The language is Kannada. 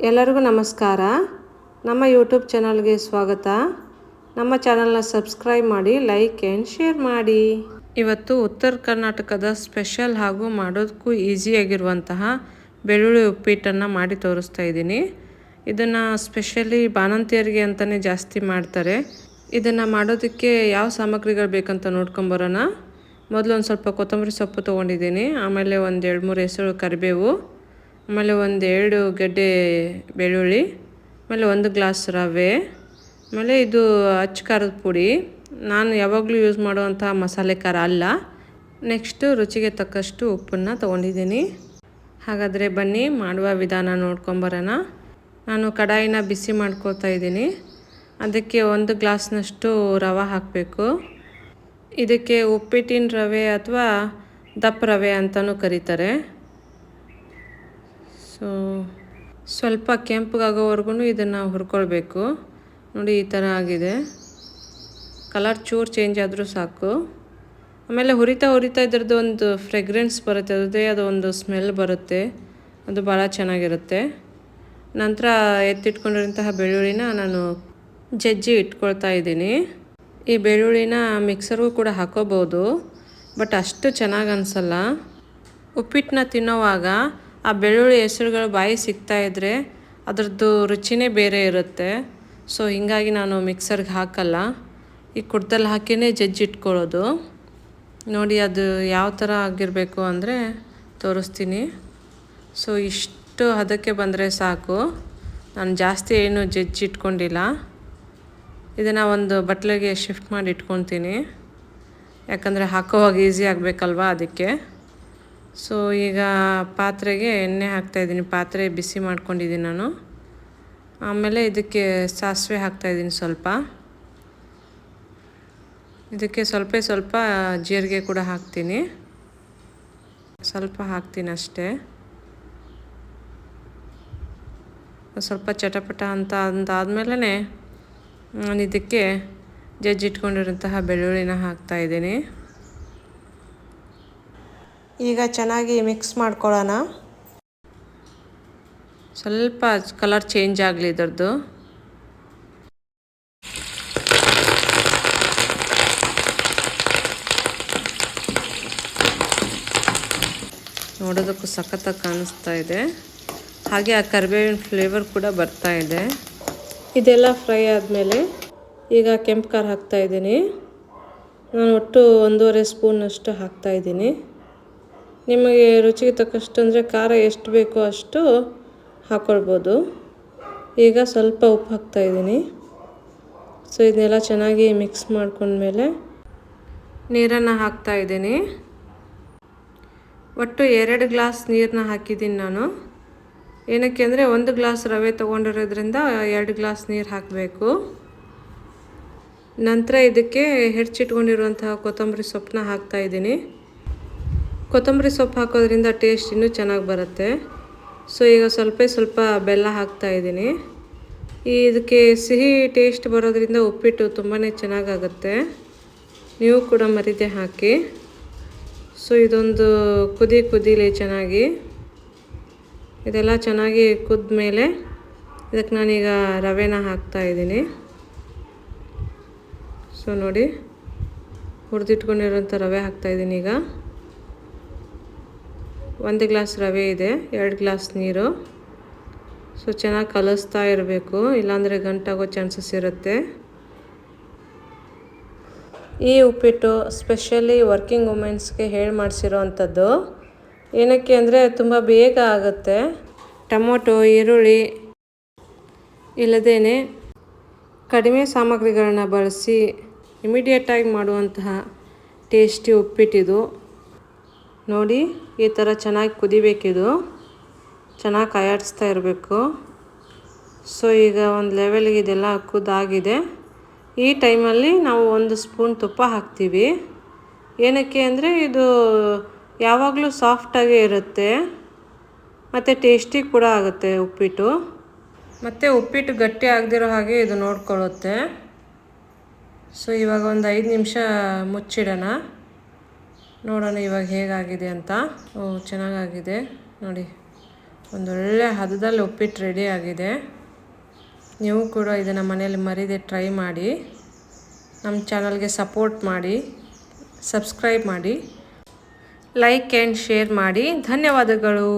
ಎಲ್ಲರಿಗೂ ನಮಸ್ಕಾರ. ನಮ್ಮ ಯೂಟ್ಯೂಬ್ ಚಾನಲ್ಗೆ ಸ್ವಾಗತ. ನಮ್ಮ ಚಾನಲ್ನ ಸಬ್ಸ್ಕ್ರೈಬ್ ಮಾಡಿ ಲೈಕ್ ಆ್ಯಂಡ್ ಶೇರ್ ಮಾಡಿ. ಇವತ್ತು ಉತ್ತರ ಕರ್ನಾಟಕದ ಸ್ಪೆಷಲ್ ಹಾಗೂ ಮಾಡೋದಕ್ಕೂ ಈಸಿಯಾಗಿರುವಂತಹ ಬೆಳ್ಳುಳ್ಳಿ ಉಪ್ಪಿಟ್ಟನ್ನು ಮಾಡಿ ತೋರಿಸ್ತಾ ಇದ್ದೀನಿ. ಇದನ್ನು ಸ್ಪೆಷಲಿ ಬಾಣಂತಿಯರಿಗೆ ಅಂತಲೇ ಜಾಸ್ತಿ ಮಾಡ್ತಾರೆ. ಇದನ್ನು ಮಾಡೋದಕ್ಕೆ ಯಾವ ಸಾಮಗ್ರಿಗಳು ಬೇಕಂತ ನೋಡ್ಕೊಂಬರೋಣ ಮೊದಲು ಒಂದು ಸ್ವಲ್ಪ ಕೊತ್ತಂಬರಿ ಸೊಪ್ಪು ತೊಗೊಂಡಿದ್ದೀನಿ. ಆಮೇಲೆ ಒಂದು ಎರಡು ಮೂರು ಹೆಸರು ಕರಿಬೇವು. ಆಮೇಲೆ ಒಂದು ಎರಡು ಗಡ್ಡೆ ಬೆಳ್ಳುಳ್ಳಿ, ಆಮೇಲೆ ಒಂದು ಗ್ಲಾಸ್ ರವೆ, ಆಮೇಲೆ ಇದು ಅಚ್ಚ ಖಾರದ ಪುಡಿ. ನಾನು ಯಾವಾಗಲೂ ಯೂಸ್ ಮಾಡುವಂಥ ಮಸಾಲೆ ಖಾರ ಅಲ್ಲ. ನೆಕ್ಸ್ಟು ರುಚಿಗೆ ತಕ್ಕಷ್ಟು ಉಪ್ಪನ್ನು ತೊಗೊಂಡಿದ್ದೀನಿ. ಹಾಗಾದರೆ ಬನ್ನಿ, ಮಾಡುವ ವಿಧಾನ ನೋಡ್ಕೊಂಬರೋಣ. ನಾನು ಕಡಾಯಿನ ಬಿಸಿ ಮಾಡ್ಕೊಳ್ತಾ ಇದ್ದೀನಿ. ಅದಕ್ಕೆ ಒಂದು ಗ್ಲಾಸ್ನಷ್ಟು ರವೆ ಹಾಕಬೇಕು. ಇದಕ್ಕೆ ಉಪ್ಪಿಟ್ಟಿನ ರವೆ ಅಥವಾ ದಪ್ಪ ರವೆ ಅಂತಲೂ ಕರೀತಾರೆ. ಸೊ ಸ್ವಲ್ಪ ಕೆಂಪಗಾಗೋವರೆಗೂ ಇದನ್ನು ಹುರ್ಕೊಳ್ಬೇಕು. ನೋಡಿ, ಈ ಥರ ಆಗಿದೆ. ಕಲರ್ ಚೂರು ಚೇಂಜ್ ಆದರೂ ಸಾಕು. ಆಮೇಲೆ ಹುರಿತಾ ಹುರಿತಾ ಇದ್ರದ್ದು ಒಂದು ಫ್ರೆಗ್ರೆನ್ಸ್ ಬರುತ್ತೆ, ಅದೇ ಅದು ಒಂದು ಸ್ಮೆಲ್ ಬರುತ್ತೆ. ಅದು ಭಾಳ ಚೆನ್ನಾಗಿರುತ್ತೆ. ನಂತರ ಎತ್ತಿಟ್ಕೊಂಡಿರೋಂತಹ ಬೆಳ್ಳುಳ್ಳಿನ ನಾನು ಜಜ್ಜಿ ಇಟ್ಕೊಳ್ತಾ ಇದ್ದೀನಿ. ಈ ಬೆಳ್ಳುಳ್ಳಿನ ಮಿಕ್ಸರ್ಗೂ ಕೂಡ ಹಾಕೋಬೋದು, ಬಟ್ ಅಷ್ಟು ಚೆನ್ನಾಗಿ ಅನಿಸಲ್ಲ. ಉಪ್ಪಿಟ್ಟನ್ನ ತಿನ್ನೋವಾಗ ಆ ಬೆಳ್ಳುಳ್ಳಿ ಹೆಸರುಗಳು ಬಾಯಿ ಸಿಗ್ತಾ ಇದ್ದರೆ ಅದರದ್ದು ರುಚಿನೇ ಬೇರೆ ಇರುತ್ತೆ. ಸೊ ಹೀಗಾಗಿ ನಾನು ಮಿಕ್ಸರ್ಗೆ ಹಾಕಲ್ಲ. ಈ ಕುಡ್ದಲ್ಲಿ ಹಾಕಿನೇ ಜಜ್ಜಿ ಇಟ್ಕೊಳ್ಳೋದು. ನೋಡಿ ಅದು ಯಾವ ಥರ ಆಗಿರಬೇಕು ಅಂದರೆ ತೋರಿಸ್ತೀನಿ. ಸೊ ಇಷ್ಟು ಹದಕ್ಕೆ ಬಂದರೆ ಸಾಕು. ನಾನು ಜಾಸ್ತಿ ಏನು ಜಜ್ಜಿ ಇಟ್ಕೊಂಡಿಲ್ಲ. ಇದನ್ನು ಒಂದು ಬಟ್ಲಿಗೆ ಶಿಫ್ಟ್ ಮಾಡಿ ಇಟ್ಕೊತೀನಿ. ಯಾಕಂದರೆ ಹಾಕೋವಾಗ ಈಸಿ ಆಗಬೇಕಲ್ವಾ ಅದಕ್ಕೆ. ಸೊ ಈಗ ಪಾತ್ರೆಗೆ ಎಣ್ಣೆ ಹಾಕ್ತಾಯಿದ್ದೀನಿ ಪಾತ್ರೆ ಬಿಸಿ ಮಾಡ್ಕೊಂಡಿದ್ದೀನಿ ನಾನು. ಆಮೇಲೆ ಇದಕ್ಕೆ ಸಾಸಿವೆ ಹಾಕ್ತಾಯಿದ್ದೀನಿ ಸ್ವಲ್ಪ. ಇದಕ್ಕೆ ಸ್ವಲ್ಪ ಸ್ವಲ್ಪ ಜೀರಿಗೆ ಕೂಡ ಹಾಕ್ತೀನಿ. ಸ್ವಲ್ಪ ಹಾಕ್ತೀನಿ ಅಷ್ಟೇ. ಸ್ವಲ್ಪ ಚಟಪಟ ಅಂತ ಅಂದಾದ್ಮೇಲೆ ನಾನು ಇದಕ್ಕೆ ಜಜ್ಜಿಟ್ಕೊಂಡಿರೋಂತಹ ಬೆಳ್ಳುಳ್ಳಿನ ಹಾಕ್ತಾಯಿದ್ದೀನಿ ಈಗ ಚೆನ್ನಾಗಿ ಮಿಕ್ಸ್ ಮಾಡ್ಕೊಳ್ಳೋಣ. ಸ್ವಲ್ಪ ಕಲರ್ ಚೇಂಜ್ ಆಗಲಿ ಇದರದ್ದು. ನೋಡೋದಕ್ಕೂ ಸಖತ್ತಾಗಿ ಕಾಣಿಸ್ತಾ ಇದೆ. ಹಾಗೆ ಆ ಕರಿಬೇವಿನ ಫ್ಲೇವರ್ ಕೂಡ ಬರ್ತಾ ಇದೆ. ಇದೆಲ್ಲ ಫ್ರೈ ಆದಮೇಲೆ ಈಗ ಕೆಂಪು ಖಾರ ಹಾಕ್ತಾಯಿದ್ದೀನಿ ನಾನು ಒಟ್ಟು ಒಂದೂವರೆ ಸ್ಪೂನಷ್ಟು ಹಾಕ್ತಾಯಿದ್ದೀನಿ ನಿಮಗೆ ರುಚಿಗೆ ತಕ್ಕಷ್ಟು ಅಂದರೆ ಖಾರ ಎಷ್ಟು ಬೇಕೋ ಅಷ್ಟು ಹಾಕ್ಕೊಳ್ಬೋದು. ಈಗ ಸ್ವಲ್ಪ ಉಪ್ಪು ಹಾಕ್ತಾಯಿದ್ದೀನಿ ಸೊ, ಇದನ್ನೆಲ್ಲ ಚೆನ್ನಾಗಿ ಮಿಕ್ಸ್ ಮಾಡ್ಕೊಂಡ್ಮೇಲೆ ನೀರನ್ನು ಹಾಕ್ತಾಯಿದ್ದೀನಿ ಒಟ್ಟು ಎರಡು ಗ್ಲಾಸ್ ನೀರನ್ನ ಹಾಕಿದ್ದೀನಿ ನಾನು. ಏನಕ್ಕೆ ಅಂದರೆ ಒಂದು ಗ್ಲಾಸ್ ರವೆ ತೊಗೊಂಡಿರೋದ್ರಿಂದ ಎರಡು ಗ್ಲಾಸ್ ನೀರು ಹಾಕಬೇಕು. ನಂತರ ಇದಕ್ಕೆ ಹೆಚ್ಚಿಟ್ಕೊಂಡಿರುವಂತಹ ಕೊತ್ತಂಬರಿ ಸೊಪ್ಪನ್ನ ಹಾಕ್ತಾಯಿದ್ದೀನಿ ಕೊತ್ತಂಬರಿ ಸೊಪ್ಪು ಹಾಕೋದ್ರಿಂದ ಟೇಸ್ಟ್ ಇನ್ನೂ ಚೆನ್ನಾಗಿ ಬರುತ್ತೆ. ಸೊ ಈಗ ಸ್ವಲ್ಪ ಸ್ವಲ್ಪ ಬೆಲ್ಲ ಹಾಕ್ತಾ ಇದ್ದೀನಿ. ಇದಕ್ಕೆ ಸಿಹಿ ಟೇಸ್ಟ್ ಬರೋದ್ರಿಂದ ಉಪ್ಪಿಟ್ಟು ತುಂಬಾ ಚೆನ್ನಾಗಾಗುತ್ತೆ. ನೀವು ಕೂಡ ಮರಿದೆ ಹಾಕಿ. ಸೊ ಇದೊಂದು ಕುದಿ ಕುದೀಲಿ ಚೆನ್ನಾಗಿ ಇದೆಲ್ಲ ಚೆನ್ನಾಗಿ ಕುದ್ದ ಮೇಲೆ ಇದಕ್ಕೆ ನಾನೀಗ ರವೆನ ಹಾಕ್ತಾಯಿದ್ದೀನಿ ಸೊ ನೋಡಿ ಹುರಿದಿಟ್ಕೊಂಡಿರೋಂಥ ರವೆ ಹಾಕ್ತಾಯಿದ್ದೀನಿ ಈಗ. ಒಂದು ಗ್ಲಾಸ್ ರವೆ ಇದೆ, ಎರಡು ಗ್ಲಾಸ್ ನೀರು. ಸೊ, ಚೆನ್ನಾಗಿ ಕಲಿಸ್ತಾ ಇರಬೇಕು, ಇಲ್ಲಾಂದರೆ ಗಂಟಾಗೋ ಚಾನ್ಸಸ್ ಇರುತ್ತೆ. ಈ ಉಪ್ಪಿಟ್ಟು ಸ್ಪೆಷಲಿ ವರ್ಕಿಂಗ್ ವುಮೆನ್ಸ್ಗೆ ಹೇಳಿ ಮಾಡಿಸಿರೋ ಅಂಥದ್ದು ಏನಕ್ಕೆ ಅಂದರೆ ತುಂಬ ಬೇಗ ಆಗುತ್ತೆ. ಟೊಮೊಟೊ, ಈರುಳ್ಳಿ ಇಲ್ಲದೇ ಕಡಿಮೆ ಸಾಮಗ್ರಿಗಳನ್ನ ಬಳಸಿ ಇಮಿಡಿಯೇಟಾಗಿ ಮಾಡುವಂತಹ ಟೇಸ್ಟಿ ಉಪ್ಪಿಟ್ಟಿದು. ನೋಡಿ, ಈ ಥರ ಚೆನ್ನಾಗಿ ಕುದಿಬೇಕಿದು. ಚೆನ್ನಾಗಿ ಕಾಯಾಡಿಸ್ತಾ ಇರಬೇಕು. ಸೊ ಈಗ ಒಂದು ಲೆವೆಲ್ಗೆ ಇದೆಲ್ಲ ಕುದ್ದಾಗಿದೆ. ಈ ಟೈಮಲ್ಲಿ ನಾವು ಒಂದು ಸ್ಪೂನ್ ತುಪ್ಪ ಹಾಕ್ತೀವಿ. ಏನಕ್ಕೆ ಅಂದರೆ, ಇದು ಯಾವಾಗಲೂ ಸಾಫ್ಟಾಗೇ ಇರುತ್ತೆ. ಮತ್ತು ಟೇಸ್ಟಿ ಕೂಡ ಆಗುತ್ತೆ ಉಪ್ಪಿಟ್ಟು. ಮತ್ತು ಉಪ್ಪಿಟ್ಟು ಗಟ್ಟಿ ಆಗದಿರೋ ಹಾಗೆ ಇದು ನೋಡ್ಕೊಳ್ಳುತ್ತೆ ಸೊ ಇವಾಗ ಒಂದು ಐದು ನಿಮಿಷ ಮುಚ್ಚಿಡೋಣ. ನೋಡೋಣ ಇವಾಗ ಹೇಗಾಗಿದೆ ಅಂತ. ಓ, ಚೆನ್ನಾಗಾಗಿದೆ. ನೋಡಿ, ಒಂದೊಳ್ಳೆ ಹದದಲ್ಲಿ ಉಪ್ಪಿಟ್ಟು ರೆಡಿ ಆಗಿದೆ. ನೀವು ಕೂಡ ಇದನ್ನು ಮನೆಯಲ್ಲಿ ಮರಿದೆ ಟ್ರೈ ಮಾಡಿ. ನಮ್ಮ ಚಾನಲ್ಗೆ ಸಪೋರ್ಟ್ ಮಾಡಿ ಸಬ್ಸ್ಕ್ರೈಬ್ ಮಾಡಿ ಲೈಕ್ ಆ್ಯಂಡ್ ಶೇರ್ ಮಾಡಿ. ಧನ್ಯವಾದಗಳು.